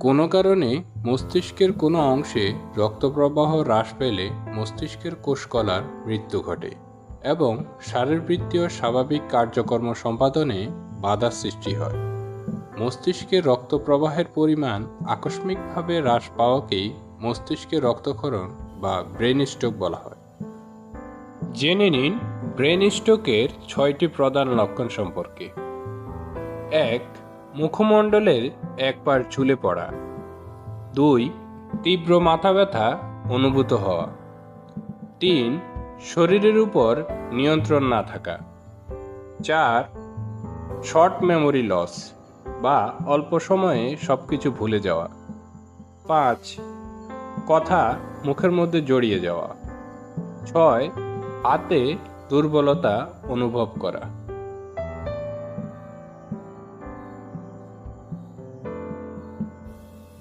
কোনো কারণে মস্তিষ্কের কোনো অংশে রক্তপ্রবাহ হ্রাস পেলে মস্তিষ্কের কোষকলার মৃত্যু ঘটে এবং শারীরবৃত্তীয় স্বাভাবিক কার্যকর্ম সম্পাদনে বাধা সৃষ্টি হয়। মস্তিষ্কে রক্তপ্রবাহের পরিমাণ আকস্মিকভাবে হ্রাস পাওয়াকেই মস্তিষ্কে রক্তক্ষরণ বা ব্রেন স্ট্রোক বলা হয়। জেনে নিন, ব্রেন স্ট্রোকের ছয়টি প্রধান লক্ষণ সম্পর্কে। এক মুখমণ্ডলের এক পার ঝুলে পড়া। দুই, তীব্র মাথা ব্যথা অনুভূত হওয়া। তিন, শরীরের উপর নিয়ন্ত্রণ না থাকা। চার, শর্ট মেমোরি লস বা অল্প সময়ে সব কিছু ভুলে যাওয়া। পাঁচ, কথা মুখের মধ্যে জড়িয়ে যাওয়া। ছয়, হাতে দুর্বলতা অনুভব করা।